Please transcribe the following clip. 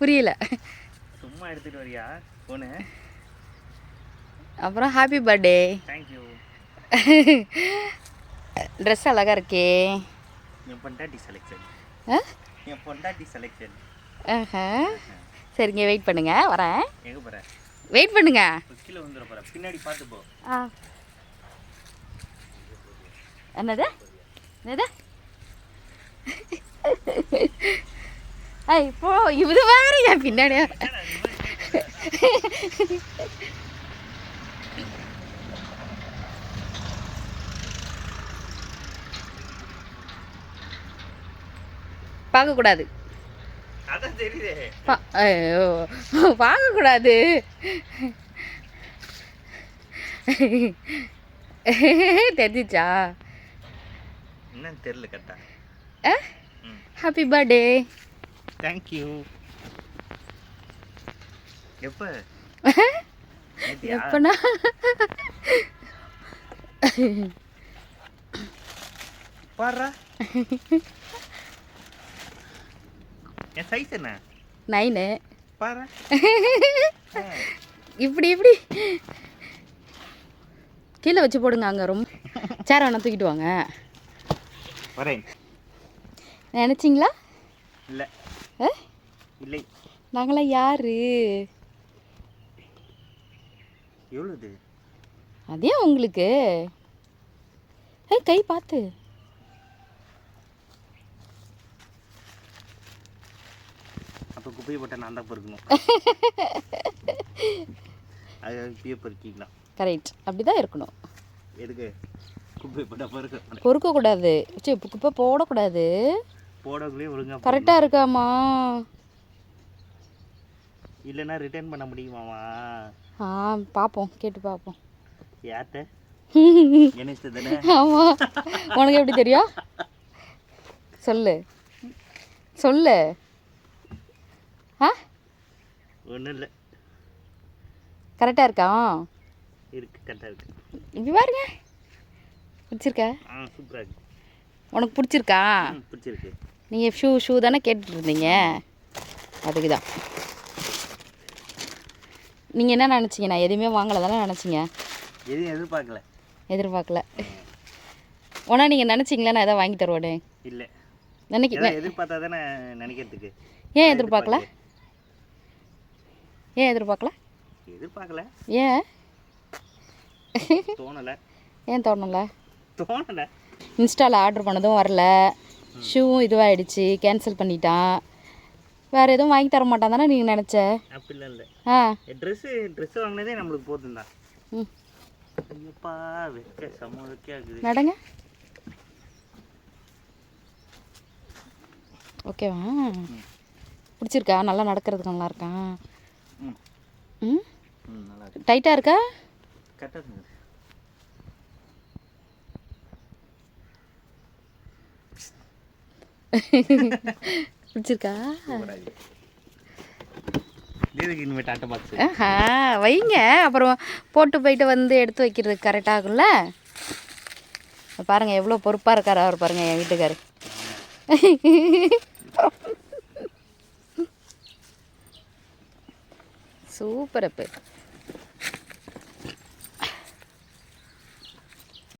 புரியல. சும்மா எடுத்துட்டு வரியா? போனு. அப்புறம் ஹாப்பி பர்த்டே தேங்க்யூ ட்ரெஸ் அழகா இருக்கே. என் பொண்டாட்டி செலெக்ஷன்? என் பொண்டாட்டி செலெக்ஷன் ஆஹா. சரிங்க வெயிட் பண்ணுங்க. வரேன். எங்கே போகிற வெயிட் பண்ணுங்க. கீழே வந்துட போகிற பின்னாடி பார்த்து போ. ஆ. என்னது? என்னது? ஐ போ இது வேற என் பின்னாடி பார்க்கக்கூடாது. பார்க்கக்கூடாது. தெரிஞ்சிச்சா? என்னன்னு தெரில கரெக்டா. ஹாப்பி பர்த்டே தேங்க்யூ எப்போ? எப்பனா? பாடுறா. என் சைஸ் என்ன? நைனு பாரு இப்படி இப்படி. கீழே வச்சு போடுங்க அங்கே ரொம்ப சேர் வேணா தூக்கிட்டு வாங்க. வரேன். நினச்சிங்களா? இல்லை? இல்லை. நாங்களாம் யாரு? எவ்வளோது அதே உங்களுக்கு. ஏய் கை பார்த்து. அப்போ குப்பையை போட்ட நான் தான் பொறுக்கணும். அது இப்பயே பொறுக்கிக்கலாம். கரெக்ட் அப்படி தான் இருக்கணும். எதுக்கு? குப்பையை போட்டால் பொறுக்க பொறுக்கக்கூடாது. சரி குப்பை போடக்கூடாது. போடக்குள்ளேயே ஒழுங்கா கரெக்டாக இருக்காமா இல்லைன்னா ரிட்டர்ன் பண்ண முடியுமாமா ஆ பார்ப்போம் கேட்டு பார்ப்போம் யார்கிட்ட ஆமாம் உனக்கு எப்படி தெரியும்? சொல்லு. சொல்லு. ஆ? ஒன்றும் இல்லை. கரெக்டாக இருக்கா? இருக்கு கரெக்டாக இருக்கு. இப்படி பாருங்க. பிடிச்சிருக்கா? ஆ சூப்பராக இருக்கு. உனக்கு பிடிச்சிருக்கா? பிடிச்சிருக்கு. நீங்கள் ஷூ ஷூ தானே கேட்டுட்டு இருந்தீங்க அதுக்கு தான் நீங்கள் என்ன நினச்சிங்க? நான் எதுவுமே வாங்கலை தானே நினச்சிங்க? எதையும் எதிர்பார்க்கல. எதிர்பார்க்கல. உனா நீங்கள் நினச்சிங்களா? நான் எதாவது வாங்கி தருவேனே? இல்லை. நினைக்க எதிர்பார்த்தா தானே நினைக்கிறதுக்கு. ஏன் எதிர்பார்க்கல. ஏன் எதிர்பார்க்கல? எதிர்பார்க்கல. ஏன்? தோணலை. ஏன் தோணல? தோணலை. இன்ஸ்டாவில் ஆர்டர் பண்ணதும் வரல. ஷூவும் இதுவாகிடுச்சு கேன்சல் பண்ணிட்டான். வேறு எதுவும் வாங்கி தர மாட்டான் தானே நீங்கள் நினச்ச? அப்படிலாம் இல்லை. ஆ. ட்ரெஸ்ஸு ட்ரெஸ்ஸு வாங்கினதே நம்மளுக்கு போதும் தான் ம் நடங்க. ஓகேவா? பிடிச்சிருக்கா? நல்லா நடக்கிறதுக்கு நல்லா இருக்கா ம். டைட்டாக இருக்கா. கரெக்டாக பிடிச்சிருக்கா? வைங்க. அப்புறம் போட்டு போயிட்டு வந்து எடுத்து வைக்கிறதுக்கு கரெக்டாகும்ல பாருங்கள் எவ்வளோ பொறுப்பாக இருக்காரு அவர் பாருங்கள் என் வீட்டுக்காரு. சூப்பர் அப்போ.